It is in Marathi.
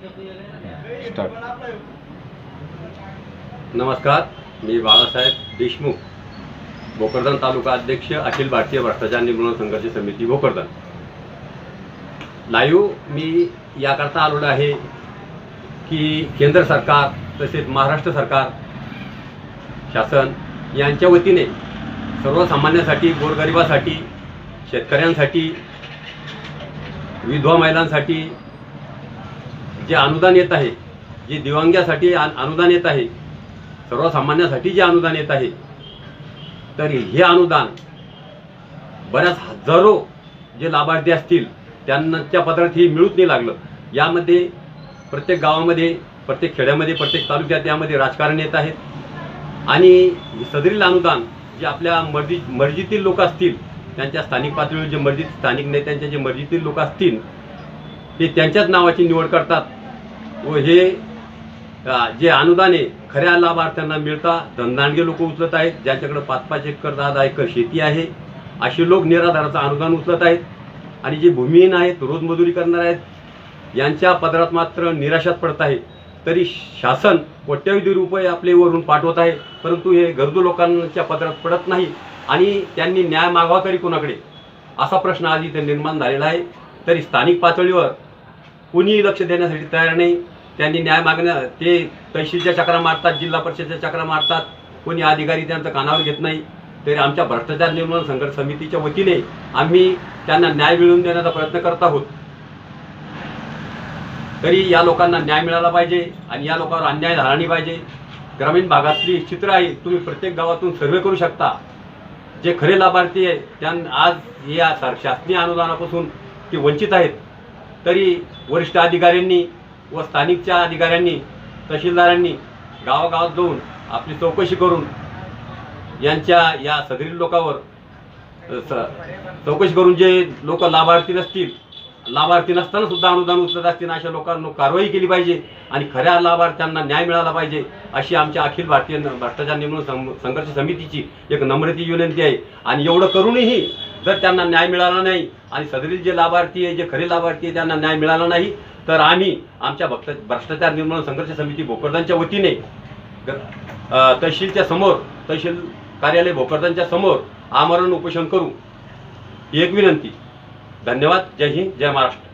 स्टार्ट नमस्कार मी बाळासाहेब देशमुख भोकरदन तालुका अध्यक्ष अखिल भारतीय भ्रष्टाचार निर्मूलन संघर्ष समिती भोकरदन. लाईव्ह मी याकरता आलेलो आहे की केंद्र सरकार तसेच महाराष्ट्र सरकार शासन यांच्या वतीने सर्वसामान्यांसाठी गोरगरिबासाठी शेतकऱ्यांसाठी विधवा महिलांसाठी जे अनुदान येत आहे जे दिव्यांगासाठी अनुदान येत आहे सर्वसामान्यासाठी जे अनुदान येत आहे तरी हे अनुदान बऱ्याच हजारो जे लाभार्थी असतील त्यांच्या पत्रात हे मिळूच नाही लागलं. यामध्ये प्रत्येक गावामध्ये प्रत्येक खेड्यामध्ये प्रत्येक तालुक्यात यामध्ये राजकारण येत आहेत आणि सदरील अनुदान जे आपल्या मर्जी मर्जीतील लोक असतील त्यांच्या स्थानिक पातळीवर जे मर्जीत स्थानिक नेत्यांच्या जे मर्जीतील लोक असतील ते त्यांच्याच नावाची निवड करतात. व हे जे अनुदान आहे खऱ्या लाभार्थ्यांना मिळता धनदानगे लोक उचलत आहेत ज्यांच्याकडे पाच पाच एकर दहा दहा एकर शेती आहे असे लोक निराधाराचं अनुदान उचलत आहेत. आणि जे भूमिहीन आहेत रोजमजुरी करणार आहेत यांच्या पदरात मात्र निराशात पडत आहे. तरी शासन कोट्यवधी रुपये आपले वरून पाठवत आहे परंतु हे गरजू लोकांच्या पदरात पडत नाही आणि त्यांनी न्याय मागवा तरी कोणाकडे? असा प्रश्न आज इथे निर्माण झालेला आहे. तरी स्थानिक पातळीवर कुणीही लक्ष देण्यासाठी तयार नाही. त्यांनी न्याय मागण्या ते तहसीलच्या चक्रा मारतात जिल्हा परिषदेच्या चक्रा मारतात. कोणी अधिकारी त्यांचं कानावर घेत नाही. तरी आमच्या भ्रष्टाचार निर्मूलन संघर्ष समितीच्या वतीने आम्ही त्यांना न्याय मिळवून देण्याचा प्रयत्न करत आहोत. तरी या लोकांना न्याय मिळाला पाहिजे आणि या लोकांवर अन्याय झाला नाही पाहिजे. ग्रामीण भागातली चित्र आहे तुम्ही प्रत्येक गावातून सर्वे करू शकता. जे खरे लाभार्थी आहे त्यां आज या सर- शासकीय अनुदानापासून ते वंचित आहेत. तरी वरिष्ठ अधिकाऱ्यांनी व स्थानिकच्या अधिकाऱ्यांनी तहसीलदारांनी गावागावात जाऊन आपली चौकशी करून यांच्या या सदरील लोकांवर स- चौकशी करून जे लोक लाभार्थी नसतील लाभार्थी नसताना सुद्धा अनुदान उचलत असतील अशा लोकांना कारवाई केली पाहिजे आणि खऱ्या लाभार्थ्यांना न्याय मिळाला पाहिजे अशी आमच्या अखिल भारतीय भ्रष्टाचार निवडणूक सं- संघर्ष समितीची एक नम्रती विनंती आहे. आणि एवढं करूनही जर त्यांना न्याय मिळाला नाही आणि सदरील जे लाभार्थी आहे जे खरे लाभार्थी आहे त्यांना न्याय मिळाला नाही तर आम्ही आमच्या भक्त भ्रष्टाचार निर्मूलन संघर्ष समिती भोकरदांच्या वतीने तहसीलच्या समोर तहसील कार्यालय भोकरदांच्या समोर आमरण उपोषण करू. ही एक विनंती. धन्यवाद. जय हिंद. जय महाराष्ट्र.